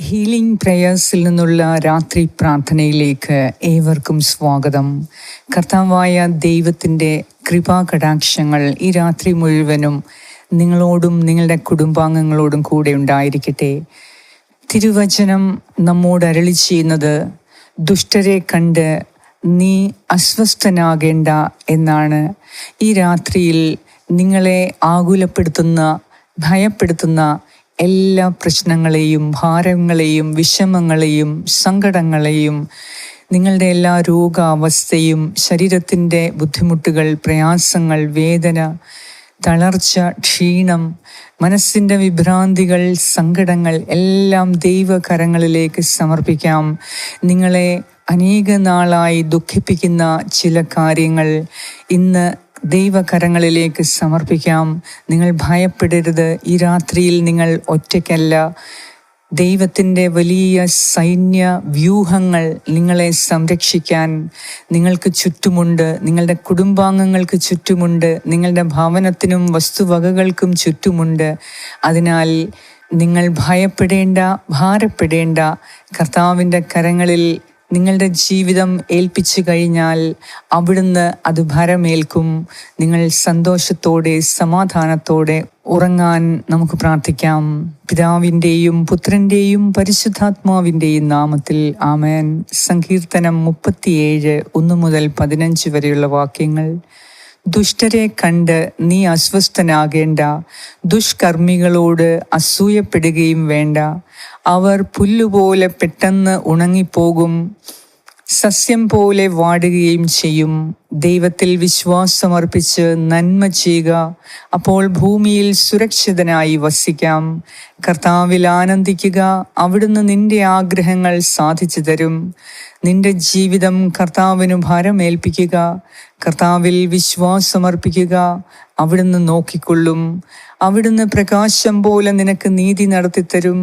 Healing പ്രേയേഴ്സിൽ നിന്നുള്ള രാത്രി പ്രാർത്ഥനയിലേക്ക് ഏവർക്കും സ്വാഗതം. കർത്താവായ ദൈവത്തിന്റെ കൃപാകടാക്ഷങ്ങൾ ഈ രാത്രി മുഴുവനും നിങ്ങളോടും നിങ്ങളുടെ കുടുംബാംഗങ്ങളോടും കൂടെ ഉണ്ടായിരിക്കട്ടെ. തിരുവചനം നമ്മോട് അരളി ചെയ്യുന്നത് ദുഷ്ടരെ കണ്ട് നീ അസ്വസ്ഥനാകേണ്ട എന്നാണ്. ഈ രാത്രിയിൽ നിങ്ങളെ ആകുലപ്പെടുത്തുന്ന ഭയപ്പെടുത്തുന്ന എല്ലാ പ്രശ്നങ്ങളെയും ഭാരങ്ങളെയും വിഷമങ്ങളെയും സങ്കടങ്ങളെയും നിങ്ങളുടെ എല്ലാ രോഗാവസ്ഥയും ശരീരത്തിന്റെ ബുദ്ധിമുട്ടുകൾ പ്രയാസങ്ങൾ വേദന തളർച്ച ക്ഷീണം മനസ്സിന്റെ വിഭ്രാന്തികൾ സങ്കടങ്ങൾ എല്ലാം ദൈവകരങ്ങളിലേക്ക് സമർപ്പിക്കാം. നിങ്ങളെ അനേക നാളായി ദുഃഖിപ്പിക്കുന്ന ചില കാര്യങ്ങൾ ഇന്ന് ദൈവകരങ്ങളിലേക്ക് സമർപ്പിക്കാം. നിങ്ങൾ ഭയപ്പെടരുത്. ഈ രാത്രിയിൽ നിങ്ങൾ ഒറ്റയ്ക്കല്ല. ദൈവത്തിന്റെ വലിയ സൈന്യ വ്യൂഹങ്ങൾ നിങ്ങളെ സംരക്ഷിക്കാൻ നിങ്ങൾക്ക് ചുറ്റുമുണ്ട്. നിങ്ങളുടെ കുടുംബാംഗങ്ങൾക്ക് ചുറ്റുമുണ്ട്. നിങ്ങളുടെ ഭവനത്തിനും വസ്തുവകകൾക്കും ചുറ്റുമുണ്ട്. അതിനാൽ നിങ്ങൾ ഭയപ്പെടേണ്ട ഭാരപ്പെടേണ്ട കർത്താവിന്റെ കരങ്ങളിൽ നിങ്ങളുടെ ജീവിതം ഏൽപ്പിച്ചു കഴിഞ്ഞാൽ അവിടുന്ന് അത് ഭരമേൽക്കും. നിങ്ങൾ സന്തോഷത്തോടെ സമാധാനത്തോടെ ഉറങ്ങാൻ നമുക്ക് പ്രാർത്ഥിക്കാം. പിതാവിന്റെയും പുത്രന്റെയും പരിശുദ്ധാത്മാവിന്റെയും നാമത്തിൽ ആമേൻ. സങ്കീർത്തനം മുപ്പത്തിയേഴ് ഒന്ന് മുതൽ പതിനഞ്ച് വരെയുള്ള വാക്യങ്ങൾ. ദുഷ്ടരെ കണ്ട് നീ അസ്വസ്ഥനാകേണ്ട. ദുഷ്കർമ്മികളോട് അസൂയപ്പെടുകയും വേണ്ട. അവർ പുല്ലുപോലെ പെട്ടെന്ന് ഉണങ്ങിപ്പോകും. സസ്യം പോലെ വാടുകയും ചെയ്യും. ദൈവത്തിൽ വിശ്വാസമർപ്പിച്ച് നന്മ ചെയ്യുക. അപ്പോൾ ഭൂമിയിൽ സുരക്ഷിതനായി വസിക്കാം. കർത്താവിൽ ആനന്ദിക്കുക. അവിടുന്ന് നിന്റെ ആഗ്രഹങ്ങൾ സാധിച്ചു തരും. നിന്റെ ജീവിതം കർത്താവിന് ഭാരമേൽപ്പിക്കുക. കർത്താവിൽ വിശ്വാസമർപ്പിക്കുക. അവിടുന്ന് നോക്കിക്കൊള്ളും. അവിടുന്ന് പ്രകാശം പോലെ നിനക്ക് നീതി നടത്തിത്തരും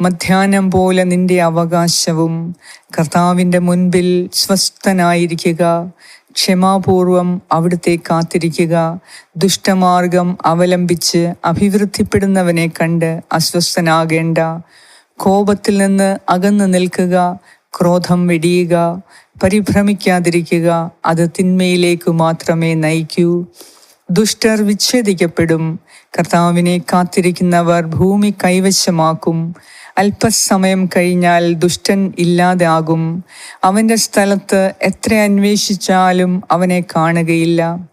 മധ്യാഹ്നം പോലെ നിന്റെ അവകാശവും. കർത്താവിന്റെ മുൻപിൽ സ്വസ്ഥനായിരിക്കുക ക്ഷമാപൂർവം അവിടുത്തെ കാത്തിരിക്കുക. ദുഷ്ടമാർഗം അവലംബിച്ച് അഭിവൃദ്ധിപ്പെടുന്നവനെ കണ്ട് അസ്വസ്ഥനാകേണ്ട. കോപത്തിൽ നിന്ന് അകന്നു നിൽക്കുക ക്രോധം വെടിയുക പരിഭ്രമിക്കാതിരിക്കുക അത് തിന്മയിലേക്ക് മാത്രമേ നയിക്കൂ. ദുഷ്ടർ വിച്ഛേദിക്കപ്പെടും കർത്താവിനെ കാത്തിരിക്കുന്നവർ ഭൂമി കൈവശമാക്കും. അല്പസമയം കഴിഞ്ഞാൽ ദുഷ്ടൻ ഇല്ലാതാകും അവന്റെ സ്ഥലത്ത് എത്ര അന്വേഷിച്ചാലും അവനെ കാണുകയില്ല.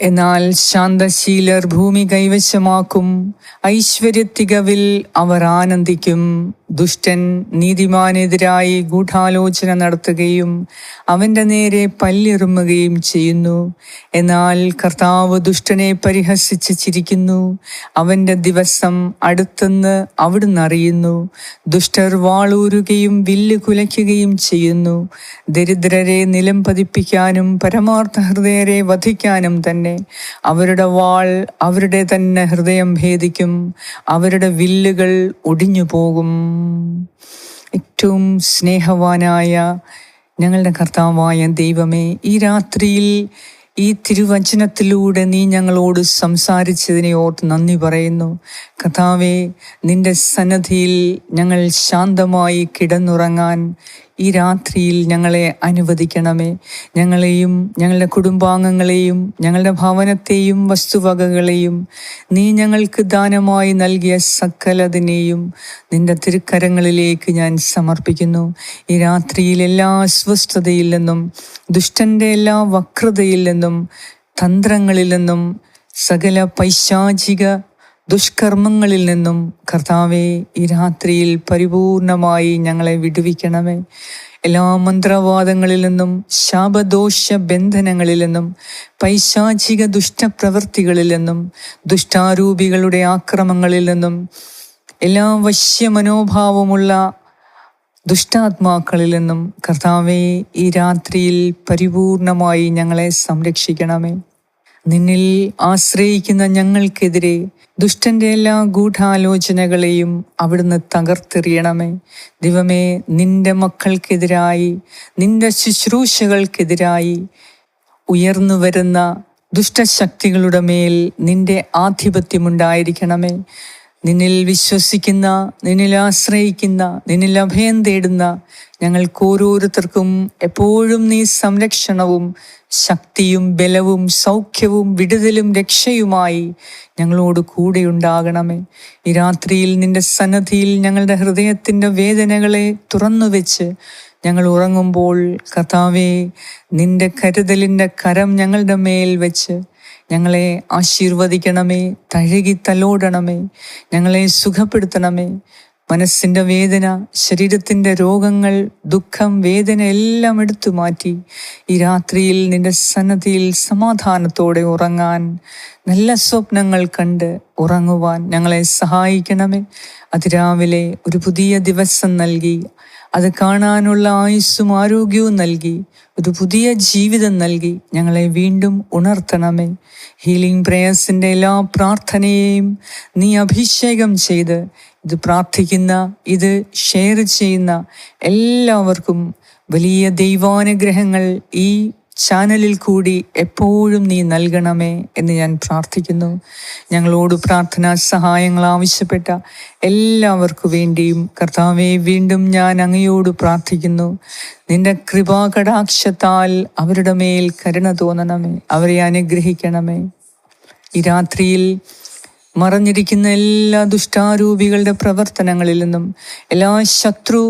എന്നാൽ ശാന്തശീലർ ഭൂമി കൈവശമാക്കും. ഐശ്വര്യത്തികവിൽ അവർ ആനന്ദിക്കും. ദുഷ്ടൻ നീതിമാനെതിരായി ഗൂഢാലോചന നടത്തുകയും അവന്റെ നേരെ പല്ലിറുമുകയും ചെയ്യുന്നു. എന്നാൽ കർത്താവ് ദുഷ്ടനെ പരിഹസിച്ച് ചിരിക്കുന്നു. അവന്റെ ദിവസം അടുത്തെന്ന് അവിടുന്ന് അറിയുന്നു. ദുഷ്ടർ വാളൂരുകയും വില്ല് കുലയ്ക്കുകയും ചെയ്യുന്നു. ദരിദ്രരെ നിലം പതിപ്പിക്കാനും പരമാർത്ഥ ഹൃദയരെ വധിക്കാനും തന്നെ അവരുടെ വാൾ അവരുടെ തന്നെ ഹൃദയം ഭേദിക്കും. അവരുടെ വില്ലുകൾ ഒടിഞ്ഞു പോകും ഏറ്റവും സ്നേഹവാനായ ഞങ്ങളുടെ കർത്താവായ ദൈവമേ ഈ രാത്രിയിൽ ഈ തിരുവചനത്തിലൂടെ നീ ഞങ്ങളോട് സംസാരിച്ചതിനെ ഓർത്ത് നന്ദി പറയുന്നു. കഥാവെ നിന്റെ സന്നദ്ധിയിൽ ഞങ്ങൾ ശാന്തമായി കിടന്നുറങ്ങാൻ ഈ രാത്രിയിൽ ഞങ്ങളെ അനുവദിക്കണമേ. ഞങ്ങളെയും ഞങ്ങളുടെ കുടുംബാംഗങ്ങളെയും ഞങ്ങളുടെ ഭവനത്തെയും വസ്തുവകകളെയും നീ ഞങ്ങൾക്ക് ദാനമായി നൽകിയ സകലതിനെയും നിന്റെ തിരുക്കരങ്ങളിലേക്ക് ഞാൻ സമർപ്പിക്കുന്നു. ഈ രാത്രിയിൽ എല്ലാ അസ്വസ്ഥതയിൽ നിന്നും ദുഷ്ടന്റെ എല്ലാ വക്രതയിൽ നിന്നും തന്ത്രങ്ങളിൽ നിന്നും സകല പൈശാചിക ദുഷ്കർമ്മങ്ങളിൽ നിന്നും കർത്താവെ ഈ രാത്രിയിൽ പരിപൂർണമായി ഞങ്ങളെ വിടുവിക്കണമേ. എല്ലാ മന്ത്രവാദങ്ങളിൽ നിന്നും ശാപദോഷ ബന്ധനങ്ങളിൽ നിന്നും പൈശാചിക ദുഷ്ടപ്രവൃത്തികളിൽ നിന്നും ദുഷ്ടാരൂപികളുടെ ആക്രമങ്ങളിൽ നിന്നും എല്ലാ വശ്യ മനോഭാവമുള്ള ദുഷ്ടാത്മാക്കളിൽ നിന്നും കർത്താവെ ഈ രാത്രിയിൽ പരിപൂർണമായി ഞങ്ങളെ സംരക്ഷിക്കണമേ. നിന്നിൽ ആശ്രയിക്കുന്ന ഞങ്ങൾക്കെതിരെ ദുഷ്ടന്റെ എല്ലാ ഗൂഢാലോചനകളെയും അവിടുന്ന് തകർത്തെറിയണമേ. ദിവമേ നിന്റെ മക്കൾക്കെതിരായി നിന്റെ ശുശ്രൂഷകൾക്കെതിരായി ഉയർന്നു വരുന്ന ദുഷ്ടശക്തികളുടെ മേൽ നിന്റെ ആധിപത്യമുണ്ടായിരിക്കണമേ. നിന്നിൽ വിശ്വസിക്കുന്ന നിന്നിൽ ആശ്രയിക്കുന്ന നിന്നിൽ അഭയം തേടുന്ന ഞങ്ങൾക്ക് ഓരോരുത്തർക്കും എപ്പോഴും നീ സംരക്ഷണവും ശക്തിയും ബലവും സൗഖ്യവും വിടുതലും രക്ഷയുമായി ഞങ്ങളോട് കൂടെ ഉണ്ടാകണമേ. ഈ രാത്രിയിൽ നിന്റെ സന്നദ്ധിയിൽ ഞങ്ങളുടെ ഹൃദയത്തിന്റെ വേദനകളെ തുറന്നു വെച്ച് ഞങ്ങൾ ഉറങ്ങുമ്പോൾ കർത്താവേ നിന്റെ കരുതലിന്റെ കരം ഞങ്ങളുടെ മേൽ വെച്ച് ഞങ്ങളെ ആശീർവദിക്കണമേ തഴുകി തലോടണമേ ഞങ്ങളെ സുഖപ്പെടുത്തണമേ. മനസ്സിന്റെ വേദന ശരീരത്തിന്റെ രോഗങ്ങൾ ദുഃഖം വേദന എല്ലാം എടുത്തു മാറ്റി ഈ രാത്രിയിൽ നിന്റെ സന്നദ്ധിയിൽ സമാധാനത്തോടെ ഉറങ്ങാൻ നല്ല സ്വപ്നങ്ങൾ കണ്ട് ഉറങ്ങുവാൻ ഞങ്ങളെ സഹായിക്കണമേ. അതിരാവിലെ ഒരു പുതിയ ദിവസം നൽകി. അത് കാണാനുള്ള ആയുസ്സും ആരോഗ്യവും നൽകി ഒരു പുതിയ ജീവിതം നൽകി ഞങ്ങളെ വീണ്ടും ഉണർത്തണമേ. ഹീലിംഗ് പ്രേയേഴ്സിന്റെ എല്ലാ പ്രാർത്ഥനയെയും നീ അഭിഷേകം ചെയ്ത് ഇത് പ്രാർത്ഥിക്കുന്ന ഇത് ഷെയർ ചെയ്യുന്ന എല്ലാവർക്കും വലിയ ദൈവാനുഗ്രഹങ്ങൾ ഈ ചാനലിൽ കൂടി എപ്പോഴും നീ നൽകണമേ എന്ന് ഞാൻ പ്രാർത്ഥിക്കുന്നു. ഞങ്ങളോട് പ്രാർത്ഥനാ സഹായങ്ങൾ ആവശ്യപ്പെട്ട എല്ലാവർക്കു വേണ്ടിയും കർത്താവെ വീണ്ടും ഞാൻ അങ്ങയോട് പ്രാർത്ഥിക്കുന്നു. നിന്റെ കൃപാകടാക്ഷത്താൽ അവരുടെ മേൽ കരുണ തോന്നണമേ അവരെ അനുഗ്രഹിക്കണമേ. ഈ രാത്രിയിൽ മറഞ്ഞിരിക്കുന്ന എല്ലാ ദുഷ്ടാരൂപികളുടെ പ്രവർത്തനങ്ങളിൽ നിന്നും എല്ലാ ശത്രു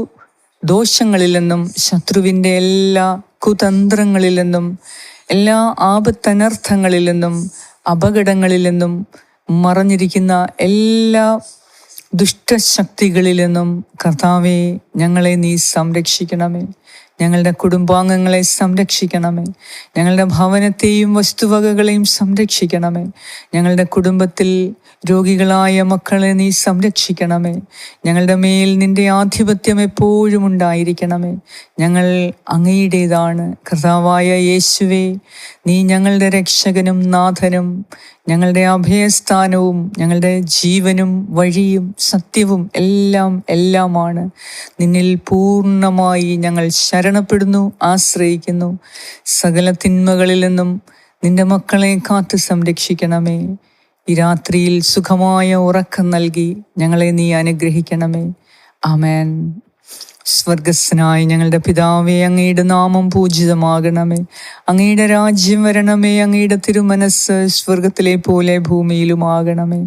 ദോഷങ്ങളിൽ നിന്നും ശത്രുവിന്റെ എല്ലാ കുതന്ത്രങ്ങളിൽ നിന്നും എല്ലാ ആപത്തനർത്ഥങ്ങളിൽ നിന്നും അപകടങ്ങളിൽ നിന്നും മറഞ്ഞിരിക്കുന്ന എല്ലാ ദുഷ്ടശക്തികളിൽ നിന്നും കർത്താവെ ഞങ്ങളെ നീ സംരക്ഷിക്കണമേ. ഞങ്ങളുടെ കുടുംബാംഗങ്ങളെ സംരക്ഷിക്കണമേ. ഞങ്ങളുടെ ഭവനത്തെയും വസ്തുവകകളെയും സംരക്ഷിക്കണമേ. ഞങ്ങളുടെ കുടുംബത്തിൽ രോഗികളായ മക്കളെ നീ സംരക്ഷിക്കണമേ. ഞങ്ങളുടെ മേൽ നിന്റെ ആധിപത്യം എപ്പോഴും ഉണ്ടായിരിക്കണമേ. ഞങ്ങൾ അങ്ങയുടേതാണ്. കർത്താവായ യേശുവേ നീ ഞങ്ങളുടെ രക്ഷകനും നാഥനും. ഞങ്ങളുടെ അഭയസ്ഥാനവും ഞങ്ങളുടെ ജീവനും വഴിയും സത്യവും എല്ലാം എല്ലാമാണ്. നിന്നിൽ പൂർണമായി ഞങ്ങൾ ശരണപ്പെടുന്നു ആശ്രയിക്കുന്നു. സകല തിന്മകളിൽ നിന്നും നിന്റെ മക്കളെ കാത്തു സംരക്ഷിക്കണമേ. ഈ രാത്രിയിൽ സുഖമായ ഉറക്കം നൽകി ഞങ്ങളെ നീ അനുഗ്രഹിക്കണമേ. ആമേൻ. സ്വർഗസ്സനായി ഞങ്ങളുടെ പിതാവേ അങ്ങയുടെ നാമം പൂജിതമാകണമേ. അങ്ങയുടെ രാജ്യം വരണമേ അങ്ങയുടെ തിരുമനസ് സ്വർഗത്തിലെ പോലെ ഭൂമിയിലുമാകണമേ.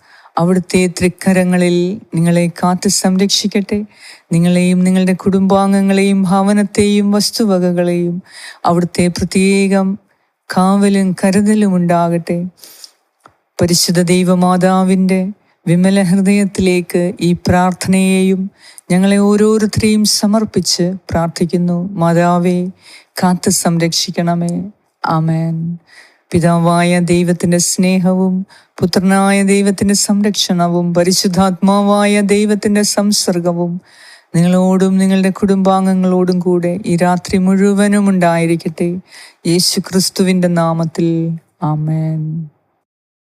അവിടുത്തെ തൃക്കരങ്ങളിൽ നിങ്ങളെ കാത്തു സംരക്ഷിക്കട്ടെ. നിങ്ങളെയും നിങ്ങളുടെ കുടുംബാംഗങ്ങളെയും ഭവനത്തെയും വസ്തുവകകളെയും അവിടുത്തെ പ്രത്യേകം കാവലും കരുതലും ഉണ്ടാകട്ടെ. പരിശുദ്ധ ദൈവമാതാവിന്റെ വിമല ഹൃദയത്തിലേക്ക് ഈ പ്രാർത്ഥനയെയും ഞങ്ങളെ ഓരോരുത്തരെയും സമർപ്പിച്ച് പ്രാർത്ഥിക്കുന്നു. മാതാവേ കാത്ത് സംരക്ഷിക്കണമേ. ആമേൻ. പിതാവായ ദൈവത്തിന്റെ സ്നേഹവും പുത്രനായ ദൈവത്തിന്റെ സംരക്ഷണവും പരിശുദ്ധാത്മാവായ ദൈവത്തിന്റെ സംസർഗവും നിങ്ങളോടും നിങ്ങളുടെ കുടുംബാംഗങ്ങളോടും കൂടെ ഈ രാത്രി മുഴുവനും ഉണ്ടായിരിക്കട്ടെ. യേശു ക്രിസ്തുവിന്റെ നാമത്തിൽ. ആമേൻ.